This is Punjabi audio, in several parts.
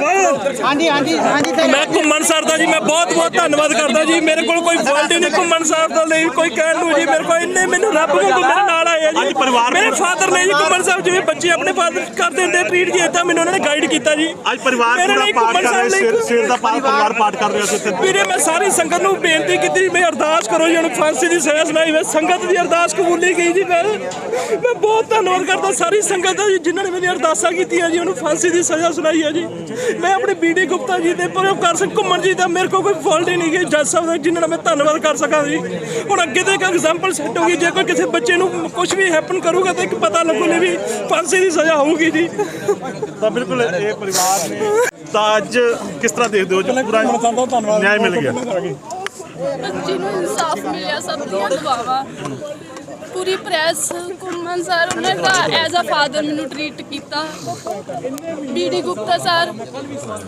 ਜਿੰਦਾਬਾਦ ਹਾਂਜੀ ਹਾਂਜੀ ਹਾਂਜੀ ਸਰ ਮੈਂ ਘੁੰਮਣ ਸਰ ਦਾ ਜੀ ਮੈਂ ਬਹੁਤ ਬਹੁਤ ਧੰਨਵਾਦ ਕਰਦਾ ਜੀ। ਮੇਰੇ ਕੋਲ ਕੋਈ ਫਾਲਟ ਹੀ ਨਹੀਂ ਘੁੰਮਣ ਸਰ ਦਾ ਲਈ ਕੋਈ ਕਹਿਣ ਨੂੰ ਜੀ ਮੇਰੇ ਕੋਲ ਇੰਨੇ ਮੈਨੂੰ ਰੱਬ ਵਾਂਗੂ ਮੇਰੇ ਨਾਲ ਆਏ ਆ ਜੀ। ਅੱਜ ਪਰਿਵਾਰ ਮੇਰੇ ਫਾਦਰ ਨੇ ਜੀ ਘੁੰਮਣ ਸਾਹਿਬ ਜਿਵੇਂ ਬੱਚੇ ਆਪਣੇ ਫਾਦਰ ਕਰਦੇ ਹੁੰਦੇ ਟ੍ਰੀਟ ਜੀ ਇਦਾਂ ਮੈਨੂੰ ਉਹਨਾਂ ਨੇ ਗਾਈਡ ਕੀਤਾ ਜੀ। ਅੱਜ ਪਰਿਵਾਰ ਪੂਰਾ ਪਾਠ ਕਰ ਰਿਹਾ ਸਵੇਰ ਸਵੇਰ ਦਾ ਪਰਿਵਾਰ ਪਾਠ ਕਰ ਰਿਹਾ ਸੀ ਇੱਥੇ ਵੀਰੇ ਮੈਂ ਸਾਰੀ ਸੰਗਤ ਨੂੰ ਬੇਨਤੀ ਕੀਤੀ ਮੈਂ ਅਰਦਾਸ ਕਰੋ ਜੀ ਉਹਨੂੰ ਫਾਂਸੀ ਦੀ ਸਜ਼ਾ ਸੁਣਾਈ ਮੈਂ ਸੰਗਤ ਦੀ ਅਰਦਾਸ ਕਬੂਲੀ ਗਈ ਜੀ ਮੈਂ ਮੈਂ ਬਹੁਤ ਧੰਨਵਾਦ ਕਰਦਾ ਸਾਰੀ ਸੰਗਤ ਦਾ ਜੀ ਜਿਨ੍ਹਾਂ ਨੇ ਮੇਰੀ ਅਰਦਾਸਾਂ ਕੀਤੀਆਂ ਜੀ ਉਹਨੂੰ ਫਾਂਸੀ ਦੀ ਸਜ਼ਾ ਸੁਣਾਈ ਹੈ ਜੀ। ਮੈਂ ਆਪਣੇ ਬੀਡੀ ਗੁਪਤਾ ਜੀ ਦੇ ਪਰਉਪਕਾਰ ਸਿੰਘ ਘੁੰਮਣ ਜੀ ਦਾ ਮੇਰੇ ਕੋਲ ਕੋਈ ਫਾਲਟ ਹੀ ਨਹੀਂ ਗਈ ਜੱਜ ਸਾਹਿਬ ਦਾ ਜਿਨ੍ਹਾਂ ਦਾ ਮੈਂ ਧੰਨਵਾਦ ਕਰ ਸਕਾਂ ਜੀ। ਹੁਣ ਅੱਗੇ ਤੋਂ ਇੱਕ ਐਗਜ਼ਾਮਪਲ ਸੈੱਟ ਹੋਗੀ ਜੇ ਕੋਈ ਕਿਸੇ ਬੱਚੇ ਨੂੰ ਕੁਝ ਵੀ ਹੈਪਨ ਕਰੂਗਾ ਤਾਂ ਇੱਕ ਪਤਾ ਲੱਗੂਗਾ ਵੀ ਫਾਂਸੀ ਦੀ ਸਜ਼ਾ ਹੋਊਗੀ ਜੀ। ਤਾਂ ਬਿਲਕੁਲ ਇਹ ਪਰਿਵਾਰ ਨੇ ਤਾਂ ਅੱਜ ਕਿਸ ਤਰ੍ਹਾਂ ਦੇਖਦੇ ਹੋ? ਜੋ ਪੂਰਾ ਨਿਆਂ ਮਿਲ ਗਿਆ। ਬੱਚੀ ਨੂੰ ਇਨਸਾਫ ਮਿਲਿਆ ਸਭ ਦੀਆਂ ਦੁਆਵਾਂ। ਪੂਰੀ ਪ੍ਰੈਸ ਕੁਮਨ ਸਰ, ਉਹਨਾਂ ਦਾ ਐਜ਼ ਅ ਫਾਦਰ ਮੈਨੂੰ ਟ੍ਰੀਟ ਕੀਤਾ। ਬੀਡੀ ਗੁਪਤਾ ਸਰ,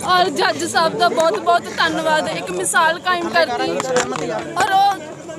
ਔਰ ਜੱਜ ਸਾਹਿਬ ਦਾ ਬਹੁਤ ਬਹੁਤ ਧੰਨਵਾਦ। ਇੱਕ ਮਿਸਾਲ ਕਾਇਮ ਕਰਤੀ ਔਰ ਉਹ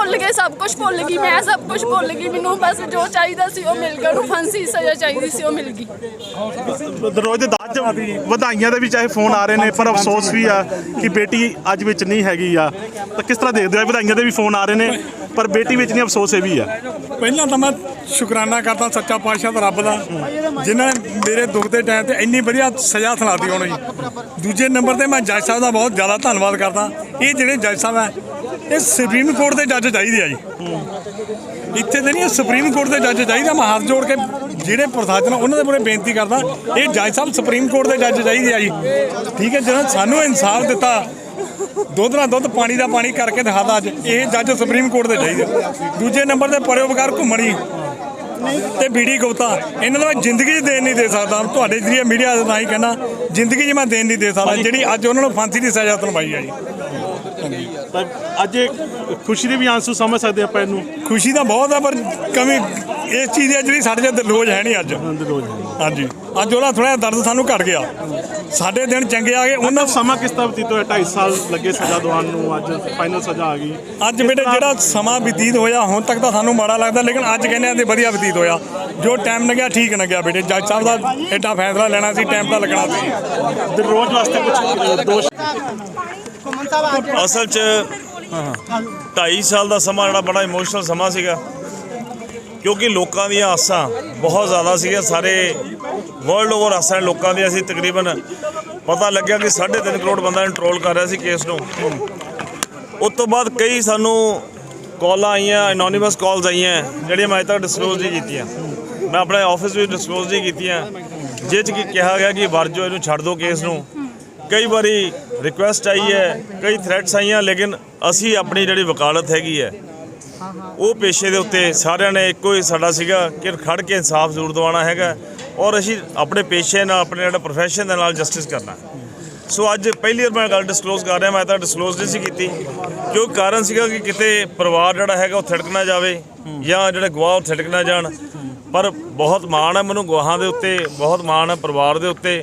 ਭੁੱਲ ਗਏ ਸਭ ਕੁਝ ਭੁੱਲ ਗਈ ਮੈਂ ਸਭ ਕੁਝ ਭੁੱਲ ਗਈ ਮੈਨੂੰ ਬਸ ਜੋ ਚਾਹੀਦਾ ਸੀ ਉਹ ਮਿਲ ਗਿਆ ਉਹਨੂੰ ਫਾਂਸੀ ਸਜ਼ਾ ਚਾਹੀਦੀ ਸੀ ਉਹ ਮਿਲ ਗਈ। ਰੋਜ਼ ਦੇ ਦਾਜ ਵਧਾਈਆਂ ਦੇ ਵੀ ਚਾਹੇ ਫੋਨ ਆ ਰਹੇ ਨੇ ਪਰ ਅਫਸੋਸ ਵੀ ਆ ਕਿ ਬੇਟੀ ਅੱਜ ਵਿੱਚ ਨਹੀਂ ਹੈਗੀ ਆ। ਤਾਂ ਕਿਸ ਤਰ੍ਹਾਂ ਦੇਖਦੇ ਹੋ? ਵਧਾਈਆਂ ਦੇ ਵੀ ਫੋਨ ਆ ਰਹੇ ਨੇ ਪਰ ਬੇਟੀ ਵਿੱਚ ਨਹੀਂ ਅਫਸੋਸ ਇਹ ਵੀ ਆ। ਪਹਿਲਾਂ ਤਾਂ ਮੈਂ ਸ਼ੁਕਰਾਨਾ ਕਰਦਾ ਸੱਚਾ ਪਾਤਸ਼ਾਹ ਦਾ ਰੱਬ ਦਾ ਜਿਨ੍ਹਾਂ ਨੇ ਮੇਰੇ ਦੁੱਖ ਦੇ ਟਾਈਮ ਤੇ ਇੰਨੀ ਵਧੀਆ ਸਜ਼ਾ ਸੁਣਾਤੀ ਉਹਨੂੰ ਜੀ ਦੂਜੇ ਨੰਬਰ ਤੇ ਮੈਂ ਜੱਜ ਸਾਹਿਬ ਦਾ ਬਹੁਤ ਜ਼ਿਆਦਾ ਧੰਨਵਾਦ ਕਰਦਾ। ਇਹ ਜਿਹੜੇ ਜੱਜ ਸਾਹਿਬ ਹੈ ਇਹ ਸੁਪਰੀਮ ਕੋਰਟ ਦੇ ਜੱਜ ਚਾਹੀਦੇ ਆ ਜੀ। ਇੱਥੇ ਤੇ ਨਹੀਂ ਸੁਪਰੀਮ ਕੋਰਟ ਦੇ ਜੱਜ ਚਾਹੀਦੇ ਆ। ਮੈਂ ਹੱਥ ਜੋੜ ਕੇ ਜਿਹੜੇ ਪ੍ਰਸ਼ਾਸਨ ਆ, ਉਹਨਾਂ ਦੇ ਮੂਹਰੇ ਬੇਨਤੀ ਕਰਦਾ ਇਹ ਜੱਜ ਸਾਹਿਬ ਸੁਪਰੀਮ ਕੋਰਟ ਦੇ ਜੱਜ ਚਾਹੀਦੇ ਆ ਜੀ। ਠੀਕ ਹੈ ਜਿਹਨਾਂ ਸਾਨੂੰ ਇਨਸਾਫ ਦਿੱਤਾ ਦੁੱਧ ਨਾਲ ਦੁੱਧ ਪਾਣੀ ਦਾ ਪਾਣੀ ਕਰਕੇ ਦਿਖਾਦਾ ਅੱਜ ਇਹ ਜੱਜ ਸੁਪਰੀਮ ਕੋਰਟ ਦੇ ਚਾਹੀਦੇ ਦੂਜੇ ਨੰਬਰ ਤੇ ਪਰਉਪਕਾਰ ਘੁੰਮਣੀ ਤੇ ਬੀੜੀ ਗੁਪਤਾ। ਇਹਨਾਂ ਦਾ ਮੈਂ ਜ਼ਿੰਦਗੀ 'ਚ ਦੇਣ ਨਹੀਂ ਦੇ ਸਕਦਾ। ਤੁਹਾਡੇ ਜਰੀਏ ਮੀਡੀਆ ਦਾ ਹੀ ਕਹਿਣਾ ਜ਼ਿੰਦਗੀ 'ਚ ਮੈਂ ਦੇਣ ਨਹੀਂ ਦੇ ਸਕਦਾ। ਜਿਹੜੀ ਅੱਜ ਉਹਨਾਂ ਨੂੰ ਫਾਂਸੀ ਦੀ ਸਜ਼ਾ ਸੁਣਵਾਈ ਹੈ ਜੀ। ਤਾਂ ਅੱਜ ਇਹ ਖੁਸ਼ੀ ਦੇ ਵੀ ਆਂਸੂ ਸਮਝ ਸਕਦੇ ਆਪਾਂ ਇਹਨੂੰ। ਖੁਸ਼ੀ ਤਾਂ ਬਹੁਤ ਹੈ ਪਰ ਕਮੀ ਇਸ ਚੀਜ਼ ਦੀ ਜਿਹੜੀ ਸਾਡੇ ਤੇ ਲੋਜ ਹੈ ਨਹੀਂ ਅੱਜ। ਹਾਂਜੀ। ਅੱਜ ਉਹਦਾ ਥੋੜਾ ਦਰਦ ਸਾਨੂੰ ਘਟ ਗਿਆ। ਸਾਡੇ ਦਿਨ ਚੰਗੇ ਆ ਗਏ ਉਹਨਾਂ ਸਮਾਂ ਕਿਸ ਤਰ੍ਹਾਂ ਬਤੀਤ ਹੋਇਆ? 2.5 ਸਾਲ ਲੱਗੇ ਸਜ਼ਾ ਦਿਵਾਉਣ ਨੂੰ ਅੱਜ ਫਾਈਨਲ ਸਜ਼ਾ ਆ ਗਈ। ਅੱਜ ਬੇਟੇ ਜਿਹੜਾ ਸਮਾਂ ਬਤੀਤ ਹੋਇਆ ਹੁਣ ਤੱਕ ਤਾਂ ਸਾਨੂੰ ਮਾੜਾ ਲੱਗਦਾ ਲੇਕਿਨ ਅੱਜ ਕਹਿੰਦੇ ਆ ਤੇ ਵਧੀਆ ਬਤੀਤ ਹੋਇਆ। ਜੋ ਟਾਈਮ ਲੱਗਿਆ ਠੀਕ ਲੱਗਿਆ ਬੇਟੇ। ਜੱਜ ਸਾਹਿਬ ਦਾ ਐਡਾ ਫੈਸਲਾ ਲੈਣਾ ਸੀ ਟਾਈਮ ਤਾਂ ਲੱਗਣਾ ਸੀ। ਦਿਲਰੋਜ਼ ਵਾਸਤੇ ਕੁਝ ਦੋਸ਼ ਅਸਲ 'ਚ 2.5 ਸਾਲ ਦਾ ਸਮਾਂ ਜਿਹੜਾ ਬੜਾ ਇਮੋਸ਼ਨਲ ਸਮਾਂ ਸੀਗਾ। ਕਿਉਂਕਿ ਲੋਕਾਂ ਦੀਆਂ ਆਸਾਂ ਬਹੁਤ ਜ਼ਿਆਦਾ ਸੀਗੀਆਂ। ਸਾਰੇ ਵਰਲਡ ਓਵਰ ਆਸਾਂ ਲੋਕਾਂ ਦੀਆਂ। ਸੀ ਤਕਰੀਬਨ ਪਤਾ ਲੱਗਿਆ ਕਿ 3.5 ਕਰੋੜ ਬੰਦਾ ਕੰਟਰੋਲ ਕਰ ਰਿਹਾ ਸੀ ਕੇਸ ਨੂੰ। ਉਸ ਤੋਂ ਬਾਅਦ ਕਈ ਸਾਨੂੰ ਕਾਲਾਂ ਆਈਆਂ ਐਨੋਨਿਮਸ ਕਾਲਸ ਆਈਆਂ, ਜਿਹੜੀਆਂ ਮੈਂ ਅਜੇ ਤੱਕ ਡਿਸਕਲੋਜ਼ ਨਹੀਂ ਕੀਤੀਆਂ। ਮੈਂ ਆਪਣੇ ਆਫਿਸ ਵਿੱਚ ਡਿਸਕਲੋਜ਼ ਨਹੀਂ ਕੀਤੀਆਂ। ਜਿਹ 'ਚ ਕਿ ਕਿਹਾ ਗਿਆ ਕਿ ਵਰਜੋ ਇਹਨੂੰ ਛੱਡ ਦਿਓ ਕੇਸ ਨੂੰ। ਕਈ ਵਾਰੀ ਰਿਕੁਐਸਟ ਆਈ ਹੈ, ਕਈ ਥ੍ਰੈਟਸ ਆਈਆਂ, ਲੇਕਿਨ ਅਸੀਂ ਆਪਣੀ ਜਿਹੜੀ ਵਕਾਲਤ ਹੈਗੀ ਹੈ, ਉਹ ਪੇਸ਼ੇ ਦੇ ਉੱਤੇ ਸਾਰਿਆਂ ਨੇ ਇੱਕੋ ਹੀ ਸਾਡਾ ਸੀਗਾ ਕਿ ਖੜ ਕੇ ਇਨਸਾਫ ਜ਼ਰੂਰ ਦਿਵਾਉਣਾ ਹੈਗਾ ਔਰ ਅਸੀਂ ਆਪਣੇ ਪੇਸ਼ੇ ਨਾਲ, ਆਪਣੇ ਜਿਹੜਾ ਪ੍ਰੋਫੈਸ਼ਨ ਦੇ ਨਾਲ ਜਸਟਿਸ ਕਰਨਾ ਸੋ ਅੱਜ ਪਹਿਲੀ ਵਾਰ ਮੈਂ ਗੱਲ ਡਿਸਕਲੋਜ਼ ਕਰ ਰਿਹਾ, ਮੈਂ ਤਾਂ ਡਿਸਕਲੋਜ਼ ਨਹੀਂ ਸੀ ਕੀਤੀ, ਕਿਉਂ ਕਾਰਨ ਸੀਗਾ ਕਿ ਕਿਤੇ ਪਰਿਵਾਰ ਜਿਹੜਾ ਹੈਗਾ ਉਹ ਥੜਕ ਨਾ ਜਾਵੇ ਜਾਂ ਜਿਹੜੇ ਗਵਾਹ ਉਹ ਥੜਕ ਨਾ ਜਾਣ, ਪਰ ਬਹੁਤ ਮਾਣ ਹੈ ਮੈਨੂੰ ਗਵਾਹਾਂ ਦੇ ਉੱਤੇ, ਬਹੁਤ ਮਾਣ ਹੈ ਪਰਿਵਾਰ ਦੇ ਉੱਤੇ।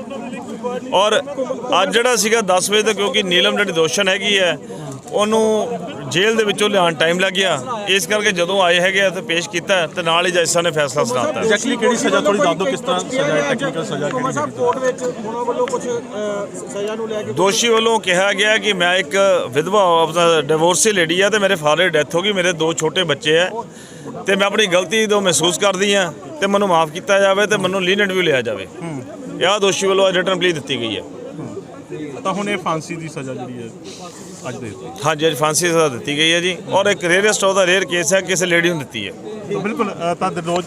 ਔਰ ਅੱਜ ਜਿਹੜਾ ਸੀਗਾ 10 ਵਜੇ ਤੱਕ ਕਿਉਂਕਿ ਨੀਲਮ ਜਿਹੜੀ ਦੋਸ਼ਣ ਹੈਗੀ ਹੈ ਉਹਨੂੰ ਜੇਲ੍ਹ ਦੇ ਵਿੱਚੋਂ ਲਿਆਉਣ ਟਾਈਮ ਲੱਗ ਗਿਆ। ਇਸ ਕਰਕੇ ਜਦੋਂ ਆਏ ਹੈਗੇ ਤੇ ਪੇਸ਼ ਕੀਤਾ ਤੇ ਨਾਲ ਹੀ ਜੱਜ ਸਾਹਿਬ ਨੇ ਫੈਸਲਾ ਸੁਣਾਤਾ ਐਗਜ਼ੈਕਟਲੀ ਕਿਹੜੀ ਸਜ਼ਾ ਥੋੜੀ ਦੱਸ ਦਿਓ ਕਿਸ ਤਰ੍ਹਾਂ ਸਜ਼ਾ ਹੈ ਟੈਕਨੀਕਲ ਸਜ਼ਾ ਕਿਹੜੀ ਹੈ ਕੋਰਟ ਵਿੱਚ ਉਹਨਾਂ ਵੱਲੋਂ ਕੁਝ ਸਜ਼ਾ ਨੂੰ ਲੈ ਕੇ ਦੋਸ਼ੀ ਵੱਲੋਂ ਕਿਹਾ ਗਿਆ ਕਿ ਮੈਂ ਇੱਕ ਵਿਧਵਾ ਆਪਣਾ ਡਿਵੋਰਸੀ ਲੇਡੀ ਆ ਤੇ ਮੇਰੇ ਫਾਦਰ ਡੈਥ ਹੋ ਗਈ ਮੇਰੇ ਦੋ ਛੋਟੇ ਬੱਚੇ ਆ ਤੇ ਮੈਂ ਆਪਣੀ ਗਲਤੀ ਤੋਂ ਮਹਿਸੂਸ ਕਰਦੀ ਆ ਤੇ ਮੈਨੂੰ ਮਾਫ ਕੀਤਾ ਜਾਵੇ ਤੇ ਮੈਨੂੰ ਲੀਨੈਂਟ ਵੀ ਲਿਆ ਜਾਵੇ। ਇਹ ਆਹ ਦੋਸ਼ੀ ਵੱਲੋਂ ਅੱਜ ਰਿਟਰਨ ਪਲੀ ਦਿੱਤੀ ਗਈ ਹੈ। ਤਾਂ ਹੁਣ ਇਹ ਫਾਂਸੀ ਦੀ ਸਜ਼ਾ ਜਿਹੜੀ ਹੈ ਅੱਜ ਦੇ ਦਿੱਤੀ ਹਾਂਜੀ ਅੱਜ ਫਾਂਸੀ ਦੀ ਸਜ਼ਾ ਦਿੱਤੀ ਗਈ ਹੈ ਜੀ। ਔਰ ਇੱਕ ਰੇਅਰੈਸਟ ਉਹਦਾ ਰੇਅਰ ਕੇਸ ਹੈ ਕਿਸੇ ਲੇਡੀ ਨੂੰ ਦਿੱਤੀ ਹੈ। ਬਿਲਕੁਲ ਤਾਂ ਰੋਜ਼